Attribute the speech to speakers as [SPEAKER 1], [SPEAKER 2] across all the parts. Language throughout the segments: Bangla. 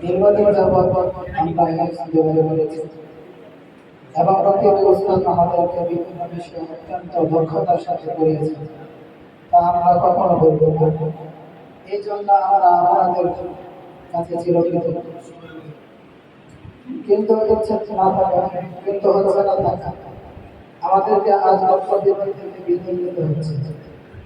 [SPEAKER 1] দীর্ঘদিন যাবৎ এবং প্রতিটি উস্তাদ আমাদেরকে বিভিন্ন বিষয়ে অত্যন্ত দক্ষতার সাথে করিয়েছে। তা আমরা কখনো বলব এই জন্য আমরা আমাদের কাছে চিরকৃত। কিন্তু হচ্ছে না থাকা, কিন্তু হচ্ছে না থাকা। আমাদেরকে আজ লক্ষ্য থেকে বিতর্কিত হচ্ছে।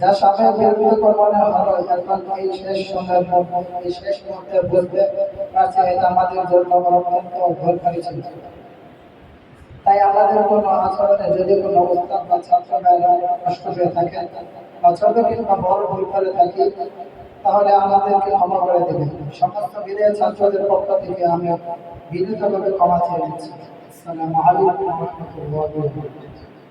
[SPEAKER 1] যা সামনে বিরক্ত মনে হলো এখন এই শেষ মধ্যে, এই শেষ মুহূর্তে বুঝতে পারছি এটা আমাদের জন্য অত্যন্ত দরকারি ছিল। তাই আমাদের কোনো আচরণে যদি কোনো উস্তাদ বা ছাত্র কষ্ট পেয়ে থাকেন, বা ছোট কিংবা বড় ভুল করে থাকি, তাহলে আমাদেরকে ক্ষমা করে দেবেন। সমস্ত বিদায় ছাত্রদের পক্ষ থেকে আমি বিনীতভাবে ক্ষমা চেয়ে নিচ্ছি। আসসালামু আলাইকুম